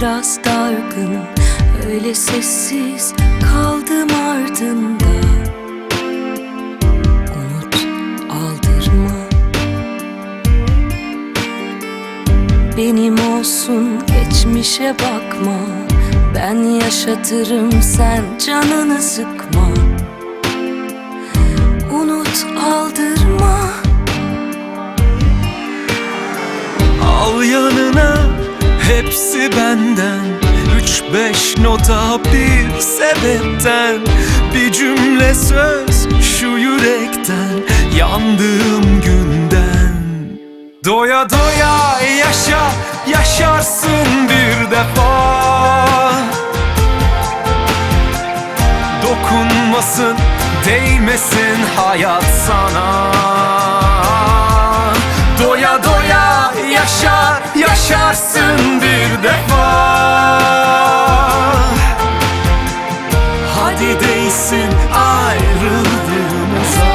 biraz dargın Öyle sessiz kaldım ardında. Unut, aldırma. Benim olsun, geçmişe bakma. Ben yaşatırım, sen canını sıkma. Unut, aldırma hepsi benden. Üç beş nota bir sebepten. Bir cümle söz şu yürekten. Yandığım günden. Doya doya yaşa yaşarsın bir defa. Dokunmasın değmesin hayat sana. Doya doya yaşar yaşarsın Hadi değsin ayrıldığımıza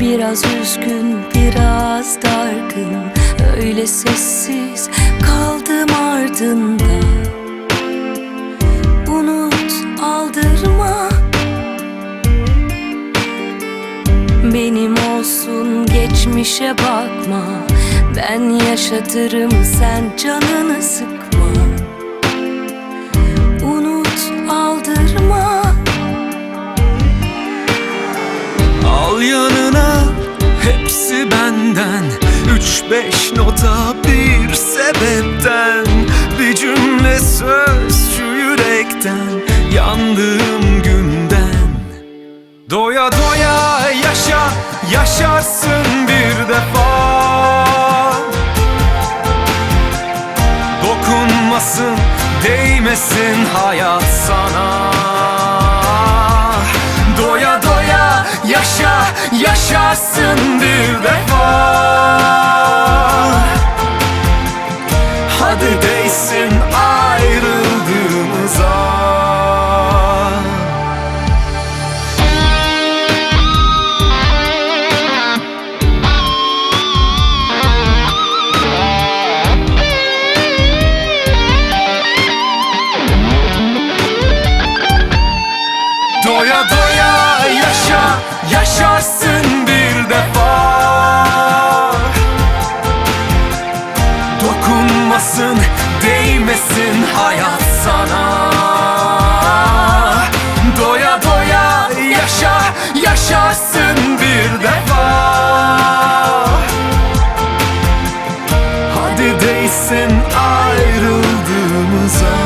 Biraz üzgün, biraz dargın. Öyle sessiz kaldım ardında geçmişe bakma. Ben yaşatırım, sen canını sıkma. Unut, aldırma. Al yanına hepsi benden. Üç beş nota bir sebepten. Bir cümle söz şu yürekten Yandığım günden. Doya doya yaşa yaşarsın bir defa. Dokunmasın değmesin hayat sana. Doya doya yaşa yaşarsın bir defa dokunmasın Değmesin hayat sana. Doya doya yaşa yaşarsın bir defa. Hadi değsin ayrıldığımıza.